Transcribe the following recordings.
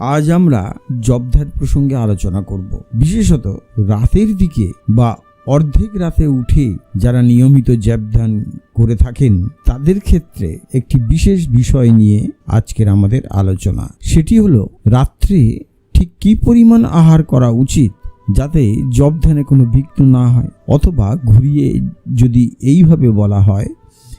আজ আমরা জবধার প্রসঙ্গে আলোচনা করব। বিশেষত রাতের দিকে বা অর্ধেক রাতে উঠে যারা নিয়মিত ধ্যান করে থাকেন, তাদের ক্ষেত্রে একটি বিশেষ বিষয় নিয়ে আজকের আমাদের আলোচনা। সেটি হলো, রাত্রে ঠিক কী পরিমাণ আহার করা উচিত যাতে জব ধ্যানে কোনো বিঘ্ন না হয়? অথবা ঘুরিয়ে যদি এইভাবে বলা হয়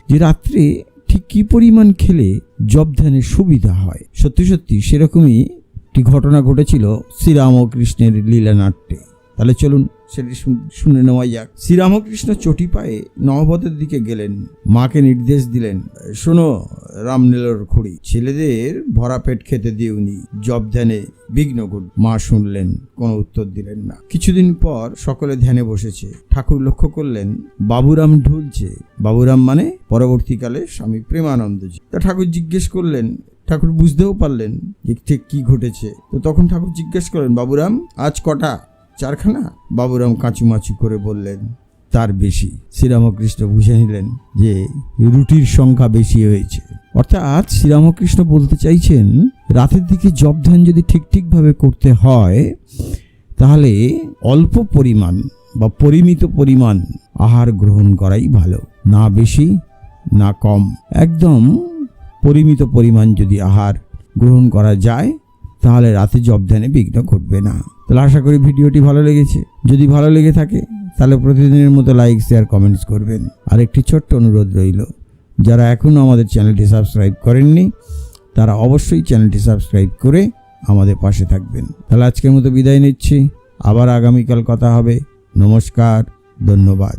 যে রাত্রে ঠিক কী পরিমাণ খেলে জব ধ্যানের সুবিধা হয়? সত্যি সত্যি সেরকমই একটি ঘটনা ঘটেছিল শ্রীরামকৃষ্ণের লীলানাট্যে। তাহলে চলুন সেটি শুন- শুনে নেওয়া যাক। শ্রীরামকৃষ্ণ চটি পায়ে নববতের দিকে গেলেন। মাকে নির্দেশ দিলেন, শোনো রামনীলর খুঁড়ি, ছেলেদের ভরা পেট খেতে দিওনি জব ধ্যানে বিঘ্ন মা শুনলেন, কোনো উত্তর দিলেন না। কিছুদিন পর সকলে ধ্যানে বসেছে। ঠাকুর লক্ষ্য করলেন, বাবুরাম ঢুলছে। বাবুরাম মানে? পরবর্তীকালে স্বামী প্রেমানন্দজি তা ঠাকুর জিজ্ঞেস করলেন ঠাকুর বুঝতেও পারলেন যে ঠিক কি ঘটেছে। তো তখন ঠাকুর জিজ্ঞেস করলেন বাবুরাম, আজ কটা? চারখানা? বাবুরাম কাঁচুমাচু করে বললেন, তার বেশি। শ্রীরামকৃষ্ণ বুঝে নিলেন যে রুটির সংখ্যা বেশি হয়েছে। অর্থাৎ শ্রীরামকৃষ্ণ বলতে চাইছেন, রাতের দিকে জব ধ্যান যদি ঠিক ঠিকভাবে করতে হয়, তাহলে অল্প পরিমাণ বা পরিমিত পরিমাণ আহার গ্রহণ করাই ভালো। না বেশি, না কম। একদম পরিমিত পরিমাণ যদি আহার গ্রহণ করা যায়, তাহলে রাতে জব ধ্যানে বিঘ্ন ঘটবে না। তাহলে আশা করি ভিডিওটি ভালো লেগেছে। যদি ভালো লেগে থাকে, তাহলে প্রতিদিনের মতো লাইক শেয়ার কমেন্টস করবেন। আর একটি ছোট্ট অনুরোধ রইল। যারা এখনও আমাদের চ্যানেলটি সাবস্ক্রাইব করেননি, তারা অবশ্যই চ্যানেলটি সাবস্ক্রাইব করে আমাদের পাশে থাকবেন। তাহলে আজকের মতো বিদায় নিচ্ছি। আবার আগামীকাল কথা হবে। নমস্কার, ধন্যবাদ।